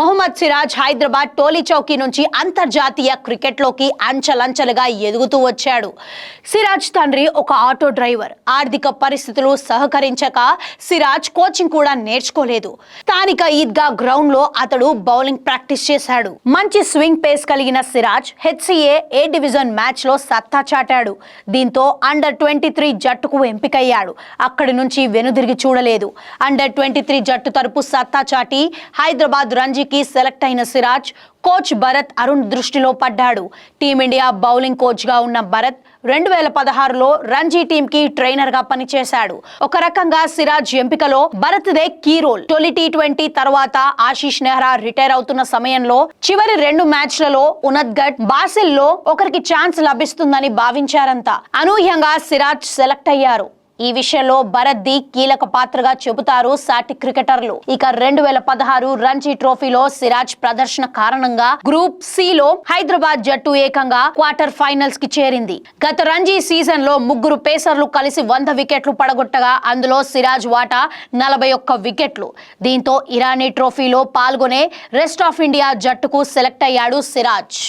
మొహమ్మద్ సిరాజ్ హైదరాబాద్ టోలీ చౌకీ నుంచి అంతర్జాతీయ క్రికెట్లోకి అంచలంచలుగా ఎదుగుతూ వచ్చాడు. సిరాజ్ తండ్రి ఒక ఆటో డ్రైవర్. ఆర్థిక పరిస్థితులు సహకరించక సిరాజ్ కోచింగ్ కూడా నేర్చుకోలేదు. స్థానిక ఈద్గా గ్రౌండ్లో అతడు బౌలింగ్ ప్రాక్టీస్ చేశాడు. మంచి స్వింగ్ పేస్ కలిగిన సిరాజ్ హెచ్సిఏ ఏ డివిజన్ మ్యాచ్లో సత్తా చాటాడు. దీంతో అండర్ ట్వంటీ త్రీ జట్టుకు ఎంపికయ్యాడు. అక్కడి నుంచి వెనుదిరిగి చూడలేదు. అండర్ ట్వంటీ త్రీ జట్టు తరపు సత్తా చాటి హైదరాబాద్ రంజీకి సెలెక్ట్ అయిన సిరాజ్ కోచ్ భరత్ అరుణ్ దృష్టిలో పడ్డాడు. టీమిండియా బౌలింగ్ కోచ్గా ఉన్న భరత్ రెండు వేల పదహారులో రంజీ టీం కి ట్రైనర్గా పనిచేశాడు. ఒక రకంగా సిరాజ్ ఎంపికలో భరత్ దే కీ రోల్. తొలి టీ ట్వంటీ తర్వాత ఆశీష్ నెహ్రా రిటైర్ అవుతున్న సమయంలో చివరి రెండు మ్యాచ్లలో ఉనద్గఢ్ బాసిల్లో ఒకరికి ఛాన్స్ లభిస్తుందని భావించారంతా అనూహ్యంగా సిరాజ్ సెలెక్ట్ అయ్యారు. ఈ విషయంలో భరద్ది కీలక పాత్రగా చెబుతారు సాటి క్రికెటర్లు. ఇక రెండు వేల పదహారు రంజీ ట్రోఫీలో సిరాజ్ ప్రదర్శన కారణంగా గ్రూప్ సి లో హైదరాబాద్ జట్టు ఏకంగా క్వార్టర్ ఫైనల్స్కి చేరింది. గత రంజీ సీజన్లో ముగ్గురు పేసర్లు కలిసి వంద వికెట్లు పడగొట్టగా అందులో సిరాజ్ వాటా నలభై ఒక్క వికెట్లు. దీంతో ఇరానీ ట్రోఫీలో పాల్గొనే రెస్ట్ ఆఫ్ ఇండియా జట్టుకు సెలెక్ట్ అయ్యాడు సిరాజ్.